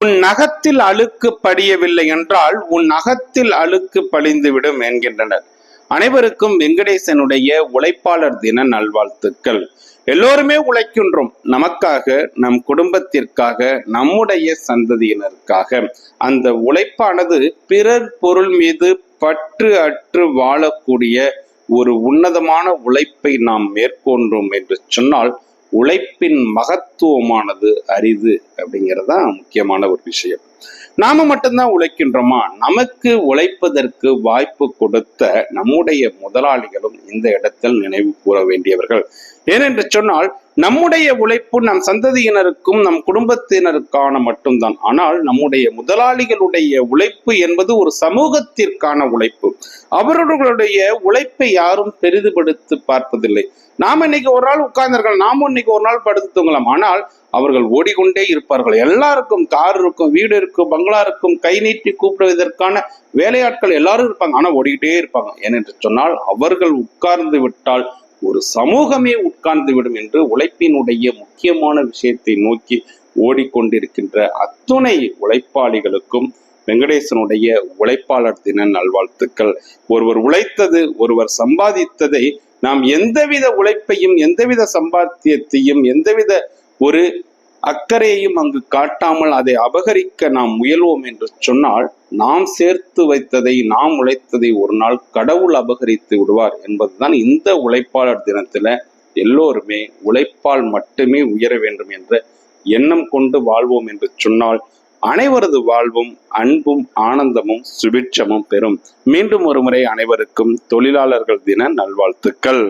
உன் நகத்தில் அழுக்கு படியவில்லை என்றால் உன் நகத்தில் அழுக்கு படிந்துவிடும் என்கின்றனர். அனைவருக்கும் வெங்கடேசனுடைய உழைப்பாளர் தின நல்வாழ்த்துக்கள். எல்லோருமே உழைக்கின்றோம். நமக்காக நம் குடும்பத்திற்காக நம்முடைய சந்ததியினருக்காக. அந்த உழைப்பானது பிறர் பொருள் மீது பற்று அற்று வாழக்கூடிய ஒரு உன்னதமான உழைப்பை நாம் மேற்கொண்டோம் என்று சொன்னால் உழைப்பின் மகத்துவமானது அரிது அப்படிங்கிறது தான் முக்கியமான ஒரு விஷயம். நாம மட்டும்தான் உழைக்கின்றோமா? நமக்கு உழைப்பதற்கு வாய்ப்பு கொடுத்த நம்முடைய முதலாளிகளும் இந்த இடத்தில் நினைவு கூற வேண்டியவர்கள். ஏனென்று சொன்னால் நம்முடைய உழைப்பு நம் சந்ததியினருக்கும் நம் குடும்பத்தினருக்கான மட்டும்தான். ஆனால் நம்முடைய முதலாளிகளுடைய உழைப்பு என்பது ஒரு சமூகத்திற்கான உழைப்பு. அவர்களுடைய உழைப்பை யாரும் பெரிதுபடுத்தி பார்ப்பதில்லை. நாம இன்னைக்கு ஒரு நாள் உட்கார்ந்தார்கள் நாமும் இன்னைக்கு ஒரு நாள் படுத்து தூங்கலாம். ஆனால் அவர்கள் ஓடிக்கொண்டே இருப்பார்கள். எல்லாருக்கும் கார் இருக்கும் வீடு இருக்கும் பங்களா இருக்கும் கை நீட்டி கூப்பிடுவதற்கான வேலையாட்கள் எல்லாரும் இருப்பாங்க. ஆனால் ஓடிக்கிட்டே இருப்பாங்க. ஏனென்று சொன்னால் அவர்கள் உட்கார்ந்து விட்டால் ஒரு சமூகமே உட்கார்ந்து விடும் என்று உழைப்பினுடைய முக்கியமான விஷயத்தை நோக்கி ஓடிக்கொண்டிருக்கின்ற அத்துணை உழைப்பாளிகளுக்கும் வெங்கடேசனுடைய உழைப்பாளர் தின நல்வாழ்த்துக்கள். ஒருவர் உழைத்தது ஒருவர் சம்பாதித்ததை நாம் எந்தவித உழைப்பையும் எந்தவித சம்பாத்தியத்தையும் எந்தவித ஒரு அக்கறையையும் அங்கு காட்டாமல் அதை அபகரிக்க நாம் முயல்வோம் என்று சொன்னால் நாம் சேர்த்து வைத்ததை நாம் உழைத்ததை ஒரு நாள் கடவுள் அபகரித்து விடுவார் என்பதுதான் இந்த உழைப்பாளர் தினத்துல எல்லோருமே உழைப்பால் மட்டுமே உயர வேண்டும் என்ற எண்ணம் கொண்டு வாழ்வோம் என்று சொன்னால் அனைவரது வாழ்வும் அன்பும் ஆனந்தமும் சுபிட்சமும் பெறும். மீண்டும் ஒருமுறை அனைவருக்கும் தொழிலாளர்கள் தின நல்வாழ்த்துக்கள்.